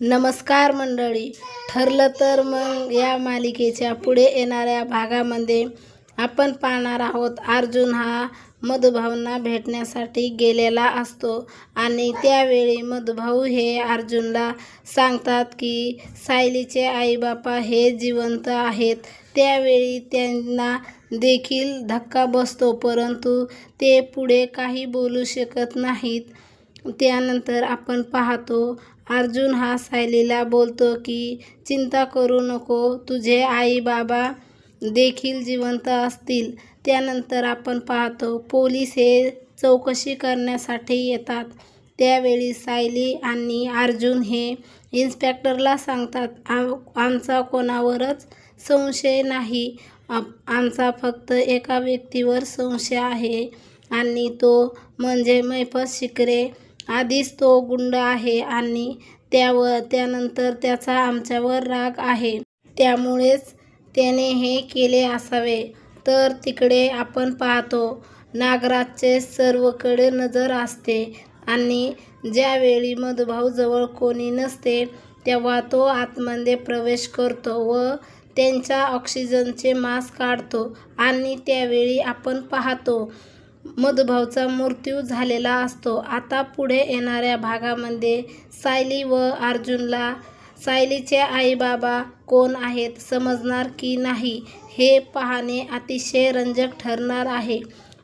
नमस्कार मंडळी. ठरलं तर मग या मालिकेच्या पुढे येणाऱ्या भागामध्ये आपण पाहणार आहोत अर्जुन हा मधुभाऊंना भेटण्यासाठी गेलेला असतो आणि त्यावेळी मधुभाऊ हे अर्जुनला सांगतात की सायलीचे आईबापा हे जिवंत आहेत. त्यावेळी त्यांना देखील धक्का बसतो परंतु ते पुढे काही बोलू शकत नाहीत. त्यानंतर आपण पाहतो अर्जुन हा सायलीला बोलतो की चिंता करू नको तुझे आई बाबा देखील जिवंत असतील. त्यानंतर आपण पाहतो पोलीस हे चौकशी करण्यासाठी येतात. त्यावेळी सायली आणि अर्जुन हे इन्स्पेक्टरला सांगतात "आम आमचा कोणावरच संशय नाही. आमचा फक्त एका व्यक्तीवर संशय आहे आणि तो म्हणजे मैफत शिकरे आधीच तो गुंड आहे आणि त्यावर त्यानंतर त्याचा आमच्यावर राग आहे. त्यामुळेच त्याने हे केले असावे. तर तिकडे आपण पाहतो नागराजचे सर्वकडे नजर असते आणि ज्यावेळी मधुभाऊजवळ कोणी नसते तेव्हा तो आतमध्ये प्रवेश करतो व त्यांच्या ऑक्सिजनचे मास्क काढतो आणि त्यावेळी आपण पाहतो मधुभाऊचा मृत्यू झालेला असतो. आता पुढे येणाऱ्या भागामध्ये सायली व अर्जुनला सायलीचे आईबाबा कोण आहेत समजणार की नाही हे पाहणे अतिशय रंजक ठरणार आहे.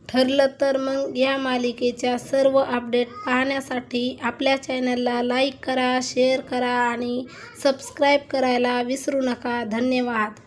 ठरलं तर मग या मालिकेच्या सर्व अपडेट पाहण्यासाठी आपल्या चॅनलला लाईक करा शेअर करा आणि सबस्क्राईब करायला विसरू नका. धन्यवाद.